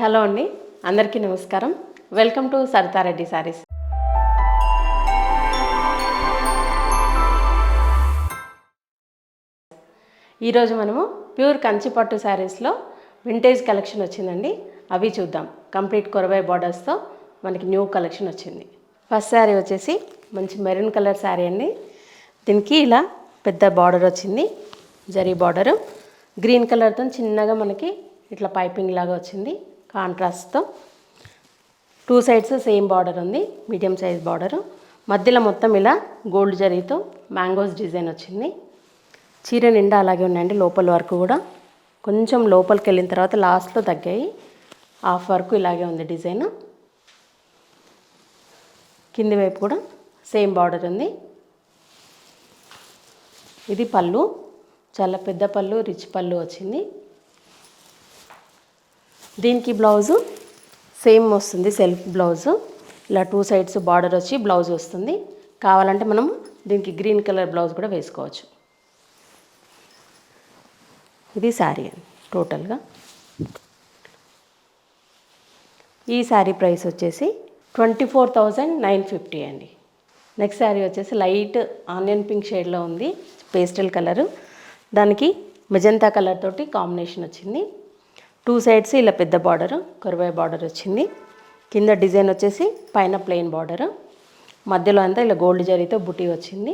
Hello అండి. అందరికీ నమస్కారం. Welcome to Saritha Reddy saris. ఈరోజు మనము ప్యూర్ కంచిపట్టు శారీస్లో వింటేజ్ కలెక్షన్ వచ్చిందండి. అవి చూద్దాం. కంప్లీట్ కొరవై బార్డర్స్తో మనకి న్యూ కలెక్షన్ వచ్చింది. ఫస్ట్ శారీ వచ్చేసి మంచి మెరూన్ కలర్ శారీ అండి. దీనికి ఇలా పెద్ద బార్డర్ వచ్చింది. జరీ బార్డరు గ్రీన్ కలర్తో చిన్నగా మనకి ఇట్లా పైపింగ్ లాగా వచ్చింది. కాంట్రాస్ట్తో. టూ సైడ్స్ సేమ్ బార్డర్ ఉంది మీడియం సైజ్ బార్డరు. మధ్యలో మొత్తం ఇలా గోల్డ్ జరీతో మ్యాంగోస్ డిజైన్ వచ్చింది. చీర నిండా అలాగే ఉన్నాయండి లోపల వరకు కూడా. కొంచెం లోపలికి వెళ్ళిన తర్వాత లాస్ట్లో తగ్గాయి. హాఫ్ వరకు ఇలాగే ఉంది డిజైన్. కింది వైపు కూడా సేమ్ బార్డర్ ఉంది. ఇది పళ్ళు చాలా పెద్ద పళ్ళు రిచ్ పళ్ళు వచ్చింది. దీనికి బ్లౌజు సేమ్ వస్తుంది సెల్ఫ్ బ్లౌజు. ఇలా టూ సైడ్స్ బార్డర్ వచ్చి బ్లౌజ్ వస్తుంది. కావాలంటే మనం దీనికి గ్రీన్ కలర్ బ్లౌజ్ కూడా వేసుకోవచ్చు. ఇది శారీ అండి టోటల్గా. ఈ శారీ ప్రైస్ వచ్చేసి twenty four thousand nine fifty అండి. నెక్స్ట్ శారీ వచ్చేసి లైట్ ఆనియన్ పింక్ షేడ్లో ఉంది పేస్టల్ కలరు. దానికి మెజంతా కలర్ తోటి కాంబినేషన్ వచ్చింది. టూ సైడ్స్ ఇలా పెద్ద బార్డర్ కొరవై బార్డర్ వచ్చింది. కింద డిజైన్ వచ్చేసి పైన ప్లెయిన్ బార్డర్. మధ్యలో అంతా ఇలా గోల్డ్ జరీతో బుటీ వచ్చింది.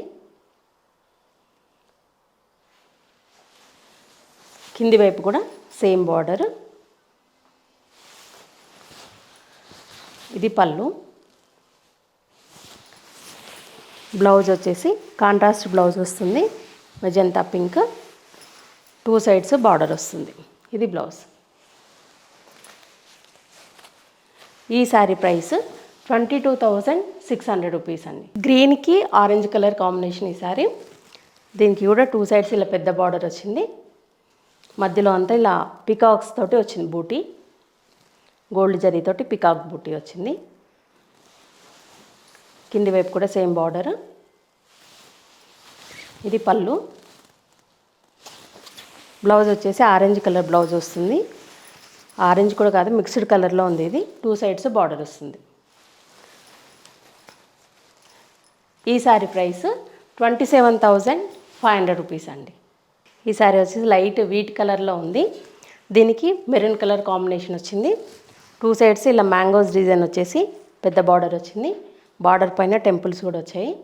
కింది వైపు కూడా సేమ్ బార్డర్. ఇది పళ్ళు. బ్లౌజ్ వచ్చేసి కాంట్రాస్ట్ బ్లౌజ్ వస్తుంది. Magenta pink. Two sides border వస్తుంది. ఇది బ్లౌజ్. ఈ sari price twenty two thousand six hundred rupees అండి. గ్రీన్కి ఆరెంజ్ కలర్ కాంబినేషన్ ఈ శారీ దీనికి కూడా టూ సైడ్స్ ఇలా పెద్ద బార్డర్ వచ్చింది. మధ్యలో అంతా ఇలా పికాక్స్ తోటి వచ్చింది బూటీ. గోల్డ్ జరీతోటి పికాక్ బూటీ వచ్చింది. కింది వైపు కూడా సేమ్ బార్డర్ ఇది పళ్ళు. బ్లౌజ్ వచ్చేసి ఆరెంజ్ కలర్ బ్లౌజ్ వస్తుంది. ఆరెంజ్ కూడా కాదు మిక్స్డ్ కలర్లో ఉంది ఇది. టూ సైడ్స్ బార్డర్ వస్తుంది. ఈ sari price twenty seven thousand five hundred rupees అండి. ఈ సారీ వచ్చేసి లైట్ వీట్ కలర్లో ఉంది. దీనికి మెరూన్ కలర్ కాంబినేషన్ వచ్చింది. టూ సైడ్స్ ఇలా మ్యాంగోస్ డిజైన్ వచ్చేసి పెద్ద బార్డర్ వచ్చింది. బార్డర్ పైన టెంపుల్స్ కూడా వచ్చాయి.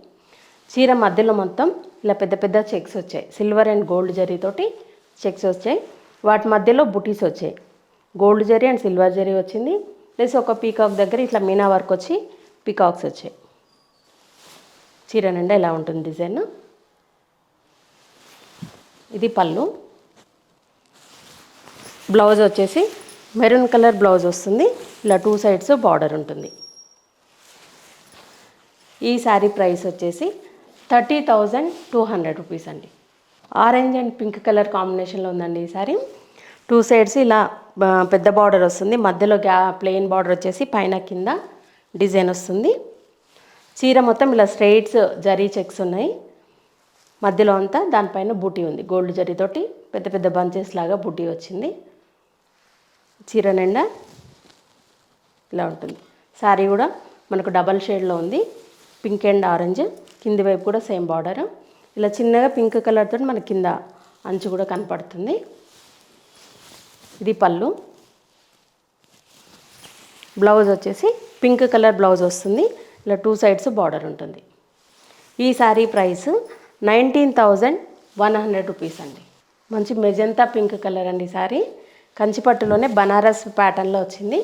చీర మధ్యలో మొత్తం ఇలా పెద్ద పెద్ద చెక్స్ వచ్చాయి. సిల్వర్ అండ్ గోల్డ్ జరీతోటి చెక్స్ వచ్చాయి. వాటి మధ్యలో బుటీస్ వచ్చాయి. Gold zari and silver zari వచ్చింది. ప్లస్ ఒక పీకాక్ దగ్గర ఇట్లా మీనా వర్క్ వచ్చి పీకాక్స్ వచ్చాయి. చీర నిండా ఇలా ఉంటుంది డిజైన్. ఇది పళ్ళు. బ్లౌజ్ వచ్చేసి మెరూన్ కలర్ బ్లౌజ్ వస్తుంది. ఇలా టూ సైడ్స్ బార్డర్ ఉంటుంది. ఈ శారీ ప్రైస్ వచ్చేసి thirty thousand two hundred rupees అండి. ఆరెంజ్ అండ్ పింక్ కలర్ కాంబినేషన్లో ఉందండి ఈ శారీ. టూ సైడ్స్ ఇలా పెద్ద బార్డర్ వస్తుంది. మధ్యలో గ్యా ప్లెయిన్ బార్డర్ వచ్చేసి పైన కింద డిజైన్ వస్తుంది. చీర మొత్తం ఇలా స్ట్రైట్స్ జరీ చెక్స్ ఉన్నాయి. మధ్యలో అంతా దానిపైన బూటీ ఉంది. గోల్డ్ జరీతోటి పెద్ద పెద్ద బంచెస్ లాగా బూటీ వచ్చింది. చీర నిండా ఇలా ఉంటుంది. శారీ కూడా మనకు డబల్ షేడ్లో ఉంది. Pink and orange. కింది వైపు కూడా సేమ్ బార్డర్. ఇలా చిన్నగా పింక్ కలర్తో మన కింద అంచు కూడా కనపడుతుంది. ఇది పళ్ళు. బ్లౌజ్ వచ్చేసి పింక్ కలర్ బ్లౌజ్ వస్తుంది. ఇలా టూ సైడ్స్ బార్డర్ ఉంటుంది. ఈ sari price nineteen thousand one hundred rupees అండి. మంచి మెజంతా పింక్ కలర్ అండి ఈ శారీ కంచిపట్టులోనే బనారస్ ప్యాటర్న్లో వచ్చింది.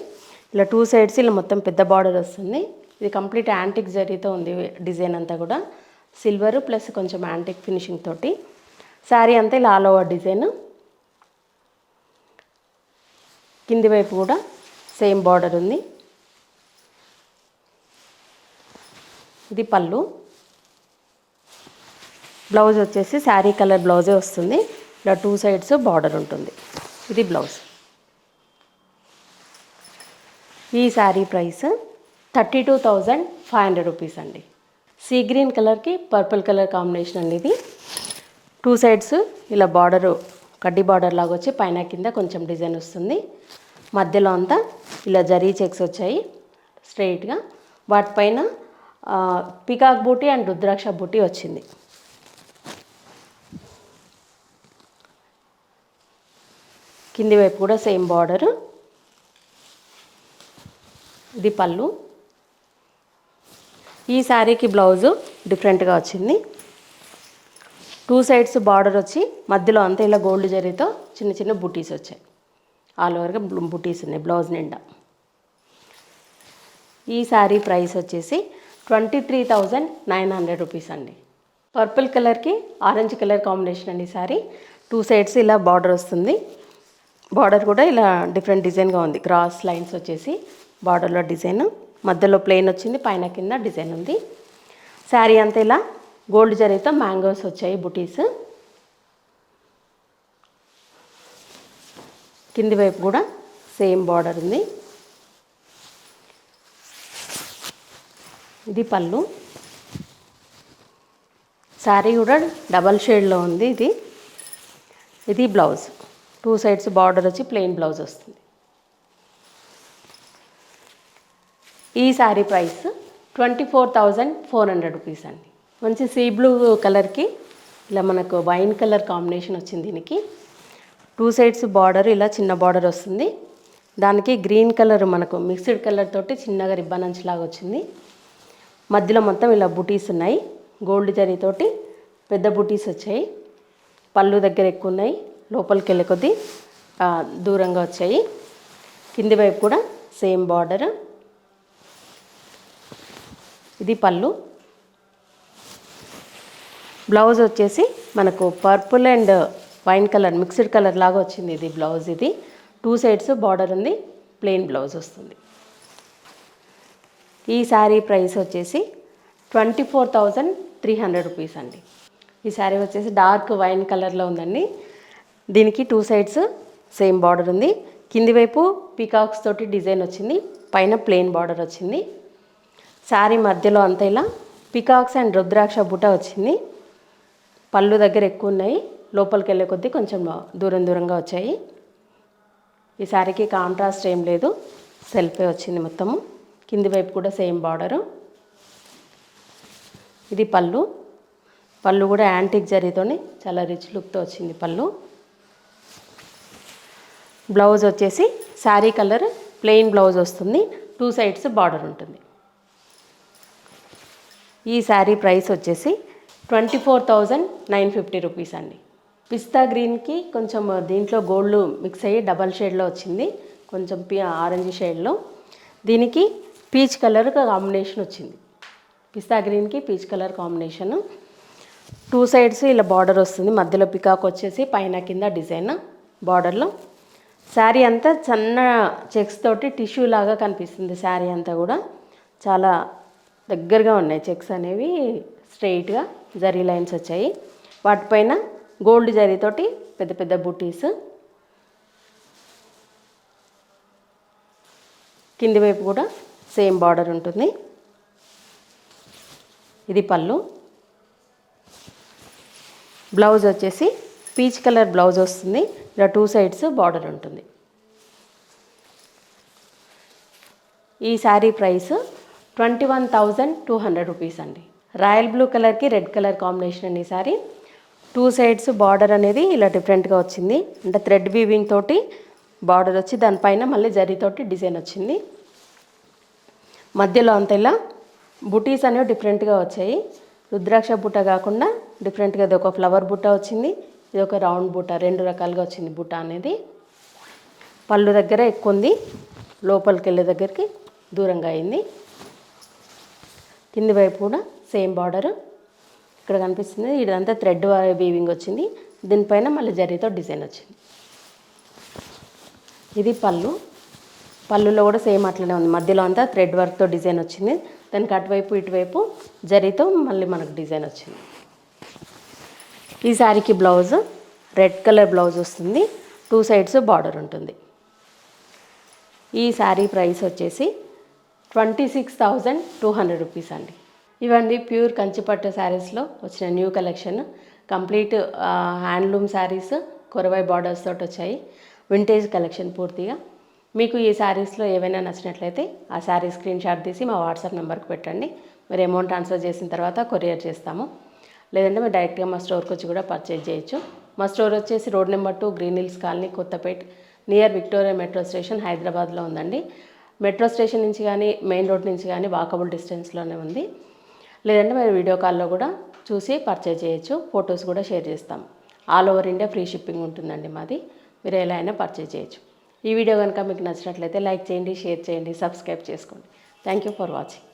ఇలా టూ సైడ్స్ ఇలా మొత్తం పెద్ద బార్డర్ వస్తుంది. ఇది కంప్లీట్ యాంటిక్ జరీతో ఉంది డిజైన్ అంతా కూడా. సిల్వర్ ప్లస్ కొంచెం యాంటిక్ ఫినిషింగ్ తోటి. శారీ అంతా ఇలా ఆల్ ఓవర్ డిజైన్ కింది వైపు కూడా సేమ్ బార్డర్ ఉంది. ఇది పళ్ళు. బ్లౌజ్ వచ్చేసి శారీ కలర్ బ్లౌజే వస్తుంది. ఇలా టూ సైడ్స్ బార్డర్ ఉంటుంది. ఇది బ్లౌజ్. ఈ sari price thirty two thousand five hundred rupees అండి. సీ గ్రీన్ కలర్కి పర్పుల్ కలర్ కాంబినేషన్ అండి ఇది. టూ సైడ్స్ ఇలా బార్డరు కడ్డీ బార్డర్ లాగా వచ్చి పైన కింద కొంచెం డిజైన్ వస్తుంది. మధ్యలో అంతా ఇలా జరీ చెక్స్ వచ్చాయి. స్ట్రైట్గా వాటిపైన పికాక్ బూటీ అండ్ రుద్రాక్ష బూటీ వచ్చింది. కింది వైపు కూడా సేమ్ బార్డర్. ఇది పళ్ళు. ఈ శారీకి బ్లౌజు డిఫరెంట్గా వచ్చింది. టూ సైడ్స్ బార్డర్ వచ్చి మధ్యలో అంతా ఇలా గోల్డ్ జరీతో చిన్న చిన్న బుటీస్ వచ్చాయి. ఆల్ ఓవర్గా బుటీస్ ఉన్నాయి బ్లౌజ్ నిండా. ఈ శారీ ప్రైస్ వచ్చేసి twenty three thousand nine hundred rupees అండి. పర్పుల్ కలర్కి ఆరెంజ్ కలర్ కాంబినేషన్ అండి శారీ. టూ సైడ్స్ ఇలా బార్డర్ వస్తుంది. బార్డర్ కూడా ఇలా డిఫరెంట్ డిజైన్గా ఉంది. క్రాస్ లైన్స్ వచ్చేసి బార్డర్లో డిజైన్ మధ్యలో ప్లెయిన్ వచ్చింది పైన కింద డిజైన్ ఉంది. శారీ అంతా ఇలా గోల్డ్ జరీతో మ్యాంగోస్ వచ్చాయి బుటీస్. కింది వైపు కూడా సేమ్ బార్డర్ ఉంది. ఇది పళ్ళు. శారీ కూడా డబల్ షేడ్లో ఉంది ఇది. ఇది బ్లౌజ్. టూ సైడ్స్ బార్డర్ వచ్చి ప్లెయిన్ బ్లౌజ్ వస్తుంది. ఈ sari price twenty four thousand four hundred rupees అండి. మంచి సీ బ్లూ కలర్కి ఇలా మనకు వైన్ కలర్ కాంబినేషన్ వచ్చింది దీనికి. టూ సైడ్స్ బార్డర్ ఇలా చిన్న బార్డర్ వస్తుంది. దానికి గ్రీన్ కలర్ మనకు మిక్స్డ్ కలర్ తోటి చిన్నగా రిబ్బన్ అంచు లాగా వచ్చింది. మధ్యలో మొత్తం ఇలా బుటీస్ ఉన్నాయి. గోల్డ్ జరీతోటి పెద్ద బుటీస్ వచ్చాయి. పళ్ళు దగ్గర ఎక్కువ ఉన్నాయి. లోపలికి వెళ్ళే కొద్దీ దూరంగా వచ్చాయి. కింది వైపు కూడా సేమ్ బార్డర్. ఇది పళ్ళు. బ్లౌజ్ వచ్చేసి మనకు purple and wine colour mixed colour లాగా వచ్చింది ఇది బ్లౌజ్ ఇది. టూ సైడ్స్ బార్డర్ ఉంది ప్లెయిన్ బ్లౌజ్ వస్తుంది. ఈ శారీ ప్రైస్ వచ్చేసి twenty four thousand three hundred rupees అండి. ఈ శారీ వచ్చేసి డార్క్ వైన్ కలర్లో ఉందండి. దీనికి టూ సైడ్స్ సేమ్ బార్డర్ ఉంది. కింది వైపు పీకాక్స్ తోటి డిజైన్ వచ్చింది పైన ప్లెయిన్ బార్డర్ వచ్చింది. శారీ మధ్యలో అంతా ఇలా పికాక్స్ అండ్ రుద్రాక్ష బుట్ట వచ్చింది. పళ్ళు దగ్గర ఎక్కువ ఉన్నాయి లోపలికి వెళ్ళే కొద్దీ కొంచెం దూరం దూరంగా వచ్చాయి. ఈ శారీకి కాంట్రాస్ట్ ఏం లేదు సెల్ఫే వచ్చింది మొత్తము. కింది వైపు కూడా సేమ్ బార్డరు. ఇది పళ్ళు. పళ్ళు కూడా యాంటిక్ జరీతోని చాలా రిచ్ లుక్తో వచ్చింది పళ్ళు. బ్లౌజ్ వచ్చేసి శారీ కలర్ ప్లెయిన్ బ్లౌజ్ వస్తుంది. టూ సైడ్స్ బార్డర్ ఉంటుంది. ఈ శారీ ప్రైస్ వచ్చేసి twenty four thousand nine fifty rupees అండి. పిస్తా గ్రీన్కి కొంచెం దీంట్లో గోల్డ్ మిక్స్ అయ్యి డబల్ షేడ్లో వచ్చింది. కొంచెం పి ఆరెంజ్ షేడ్లో. దీనికి పీచ్ కలర్ కాంబినేషన్ వచ్చింది. పిస్తా గ్రీన్కి peach colour combination. Two sides ఇలా బార్డర్ వస్తుంది. మధ్యలో పికాక్ వచ్చేసి పైన కింద డిజైన్ బార్డర్లో. శారీ అంతా చిన్న చెక్స్ తోటి టిష్యూ లాగా కనిపిస్తుంది శారీ అంతా కూడా. చాలా దగ్గరగా ఉన్నాయి చెక్స్ అనేవి. స్ట్రైట్గా జరీ లైన్స్ వచ్చాయి. వాటిపైన గోల్డ్ జరీతోటి పెద్ద పెద్ద బుటీస్. కింది వైపు కూడా సేమ్ బార్డర్ ఉంటుంది. ఇది పళ్ళు. బ్లౌజ్ వచ్చేసి పీచ్ కలర్ బ్లౌజ్ వస్తుంది. ఇలా టూ సైడ్స్ బార్డర్ ఉంటుంది. ఈ sari price twenty one thousand two hundred rupees అండి. రాయల్ బ్లూ కలర్కి రెడ్ కలర్ కాంబినేషన్ అండి ఈ టూ సైడ్స్ బార్డర్ అనేది ఇలా డిఫరెంట్గా వచ్చింది. అంటే థ్రెడ్ వీవింగ్ తోటి బార్డర్ వచ్చి దానిపైన మళ్ళీ జరీతోటి డిజైన్ వచ్చింది. మధ్యలో అంత ఇలా బుటీస్ అనేవి డిఫరెంట్గా వచ్చాయి. రుద్రాక్ష బుట్ట కాకుండా డిఫరెంట్గా ఇది ఒక ఫ్లవర్ బుట్ట వచ్చింది. ఇది ఒక రౌండ్ బుట్ట రెండు రకాలుగా వచ్చింది బుట్ట అనేది. పళ్ళు దగ్గర ఎక్కువ ఉంది. లోపలికి వెళ్ళే దగ్గరికి దూరంగా అయింది. కింది వైపు కూడా సేమ్ బార్డర్. ఇక్కడ కనిపిస్తుంది. ఇదంతా థ్రెడ్ వీవింగ్ వచ్చింది. దీనిపైన మళ్ళీ జరీతో డిజైన్ వచ్చింది. ఇది పళ్ళు. పళ్ళులో కూడా సేమ్ అట్లనే ఉంది. మధ్యలో అంతా థ్రెడ్ వర్క్తో డిజైన్ వచ్చింది. దానికి అటువైపు ఇటువైపు జరీతో మళ్ళీ మనకు డిజైన్ వచ్చింది. ఈ శారీకి బ్లౌజ్ రెడ్ కలర్ బ్లౌజ్ వస్తుంది. టూ సైడ్స్ బార్డర్ ఉంటుంది. ఈ శారీ ప్రైస్ వచ్చేసి twenty six thousand two hundred rupees అండి. ఇవన్నీ ప్యూర్ కంచిపట్టు శారీస్లో వచ్చిన new collection. Complete handloom saris Korvai borders తోటి వచ్చాయి. వింటేజ్ కలెక్షన్ పూర్తిగా. మీకు ఈ శారీస్లో ఏవైనా నచ్చినట్లయితే ఆ శారీ స్క్రీన్ షాట్ తీసి మా వాట్సాప్ నెంబర్కి పెట్టండి. మీరు అమౌంట్ ట్రాన్స్ఫర్ చేసిన తర్వాత కొరియర్ చేస్తాము. లేదంటే మీరు డైరెక్ట్గా మా స్టోర్కి వచ్చి కూడా పర్చేజ్ చేయొచ్చు. మా స్టోర్ వచ్చేసి road number two green hills colony Kothapet near Victoria metro station హైదరాబాద్లో ఉందండి. మెట్రో స్టేషన్ నుంచి కానీ మెయిన్ రోడ్ నుంచి కానీ వాకబుల్ డిస్టెన్స్లోనే ఉంది. లేదంటే మీరు వీడియో కాల్లో కూడా చూసి పర్చేజ్ చేయొచ్చు ఫొటోస్ కూడా షేర్ చేస్తాం. All over India free shipping ఉంటుందండి మాది. మీరు ఎలా అయినా పర్చేజ్ చేయొచ్చు. ఈ వీడియో కనుక మీకు నచ్చినట్లయితే లైక్ చేయండి షేర్ చేయండి సబ్స్క్రైబ్ చేసుకోండి. Thank you for watching